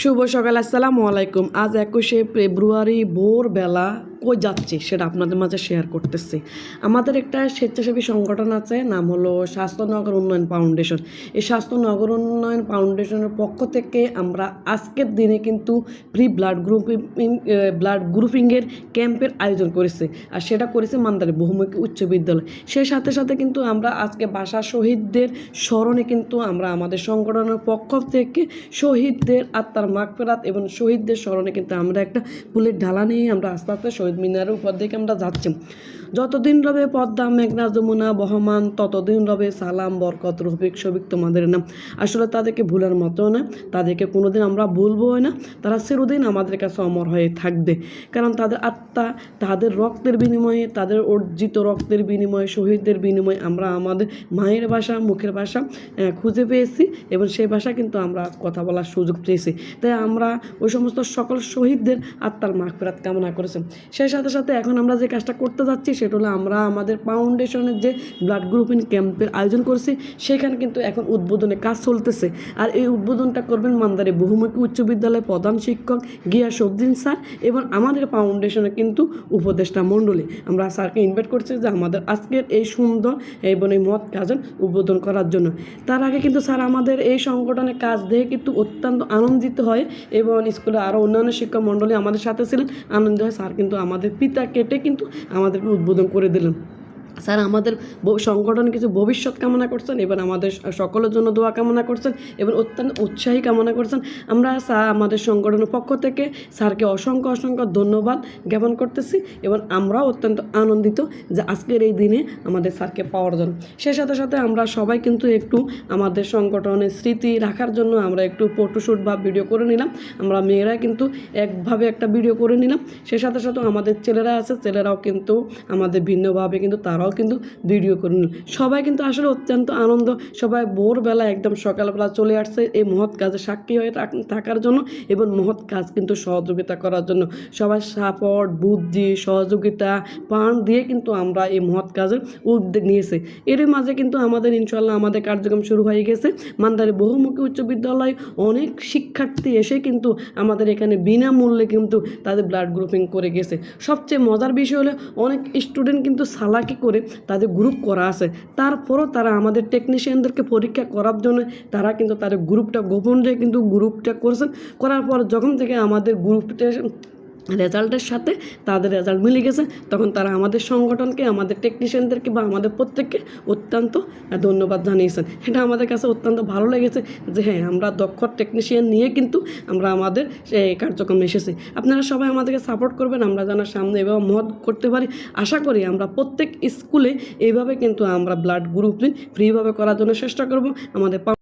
শুভ সকাল আসসালামু আলাইকুম। আজ একুশে ফেব্রুয়ারি ভোরবেলা কই যাচ্ছে সেটা আপনাদের মাঝে শেয়ার করতেছি। আমাদের একটা স্বেচ্ছাসেবী সংগঠন আছে, নাম হলো স্বাস্থ্য নগর উন্নয়ন ফাউন্ডেশন এই স্বাস্থ্য নগর উন্নয়ন ফাউন্ডেশনের পক্ষ থেকে আমরা আজকের দিনে কিন্তু ফ্রি ব্লাড গ্রুপিং ব্লাড গ্রুপিংয়ের ক্যাম্পের আয়োজন করেছে। আর সেটা করেছে মান্দারি বহুমুখী উচ্চ বিদ্যালয়। সেই সাথে সাথে কিন্তু আমরা আজকে ভাষা শহীদদের স্মরণে কিন্তু আমরা আমাদের সংগঠনের পক্ষ থেকে শহীদদের আত্মার মাগফেরাত এবং শহীদদের স্মরণে কিন্তু আমরা একটা ফুলের ঢালা নিয়ে আমরা আস্তে আস্তে শহীদ মিনারের উপর দিকে আমরা যাচ্ছি। যতদিন রবে পদ্মা, মেঘনা, যমুনা, বহমান, ততদিন রবে সালাম, বরকত, রফিক, শফিক তোমাদের নাম। আসলে তাদেরকে ভুলার মতো না, তাদেরকে কোনোদিন আমরা ভুলবো না। তারা চিরদিন আমাদের কাছে অমর হয়ে থাকবে। কারণ তাদের আত্মা, তাদের রক্তের বিনিময়ে, তাদের অর্জিত রক্তের বিনিময়ে, শহীদদের বিনিময়ে আমরা আমাদের মায়ের ভাষা, মুখের ভাষা খুঁজে পেয়েছি এবং সেই ভাষা কিন্তু আমরা কথা বলার সুযোগ পেয়েছি। তাই আমরা ওই সমস্ত সকল শহীদদের আত্মার মাগফিরাত কামনা করেছেন সেই সাথে সাথে এখন আমরা যে কাজটা করতে যাচ্ছি, সেটা হলো আমরা আমাদের ফাউন্ডেশনের যে ব্লাড গ্রুপিং ক্যাম্পের আয়োজন করছি, সেখানে কিন্তু এখন উদ্বোধনের কাজ চলতেছে। আর এই উদ্বোধনটা করবেন মান্দারে বহুমুখী উচ্চ বিদ্যালয়ের প্রধান শিক্ষক গিয়াসউদ্দিন স্যার এবং আমাদের ফাউন্ডেশনে কিন্তু উপদেষ্টা মণ্ডলী। আমরা স্যারকে ইনভাইট করছি যে আমাদের আজকের এই সুন্দর এবং এই মত কাজের উদ্বোধন করার জন্য। তার আগে কিন্তু স্যার আমাদের এই সংগঠনের কাজ দেখে কিন্তু অত্যন্ত আনন্দিত হয় এবং স্কুলে আরও অন্যান্য শিক্ষক মণ্ডলী আমাদের সাথে ছিলেন। আনন্দ হয়, স্যার কিন্তু আমাদের পিতা কেটে কিন্তু আমাদেরকে উদ্বোধন করে দিলেন। স্যার, আমাদের সংগঠন কিছু ভবিষ্যৎ কামনা করছেন এবং আমাদের সকলের জন্য দোয়া কামনা করছেন এবং অত্যন্ত উৎসাহী কামনা করছেন। আমরা স্যার, আমাদের সংগঠনের পক্ষ থেকে স্যারকে অসংখ্য অসংখ্য ধন্যবাদ জ্ঞাপন করতেছি এবং আমরাও অত্যন্ত আনন্দিত যে আজকের এই দিনে আমাদের স্যারকে পাওয়ার জন্য। সে সাথে সাথে আমরা সবাই কিন্তু একটু আমাদের সংগঠনের স্মৃতি রাখার জন্য আমরা একটু ফটোশ্যুট বা ভিডিও করে নিলাম। আমরা মেয়েরা কিন্তু একভাবে একটা ভিডিও করে নিলাম। সে সাথে সাথে আমাদের ছেলেরা আছে, ছেলেরাও কিন্তু আমাদের ভিন্নভাবে কিন্তু তারাও কিন্তু ভিডিও করে নিল সবাই কিন্তু আসলে অত্যন্ত আনন্দ, সবাই ভোরবেলা একদম সকালবেলা চলে আসছে এই মহৎ কাজে সাক্ষী হয়ে থাকার জন্য এবং মহৎ কাজ কিন্তু সহযোগিতা করার জন্য। সবাই সাপোর্ট বুদ্ধি, সহযোগিতা, পান দিয়ে কিন্তু আমরা এই মহৎ কাজের উদ্যোগ নিয়েছি। এর মাঝে কিন্তু আমাদের ইনশাল্লাহ আমাদের কার্যক্রম শুরু হয়ে গেছে। মান্দারে বহুমুখী উচ্চ বিদ্যালয়, অনেক শিক্ষার্থী এসে কিন্তু আমাদের এখানে বিনামূল্যে কিন্তু তাদের ব্লাড গ্রুপিং করে গেছে। সবচেয়ে মজার বিষয় হলো অনেক স্টুডেন্ট কিন্তু সালাকি করে তাদের গ্রুপ করা আছে। তারপরও তারা আমাদের টেকনিশিয়ানদেরকে পরীক্ষা করার জন্য তারা কিন্তু তাদের গ্রুপটা গোপন রেখে কিন্তু গ্রুপটা করছেন। করার পর যখন থেকে আমাদের গ্রুপটা রেজাল্টের সাথে তাদের রেজাল্ট মিলে গেছে। তখন তারা আমাদের সংগঠনকে, আমাদের টেকনিশিয়ানদেরকে বা আমাদের প্রত্যেককে অত্যন্ত ধন্যবাদ জানিয়েছেন। এটা আমাদের কাছে অত্যন্ত ভালো লেগেছে যে হ্যাঁ আমরা দক্ষ টেকনিশিয়ান নিয়ে কিন্তু আমরা আমাদের এই কার্যক্রমে এসেছি। আপনারা সবাই আমাদেরকে সাপোর্ট করবেন, আমরা যেন সামনে এভাবে মত করতে পারি। আশা করি আমরা প্রত্যেক স্কুলে এইভাবে কিন্তু আমরা ব্লাড গ্রুপিং ফ্রিভাবে করার জন্য চেষ্টা করব। আমাদের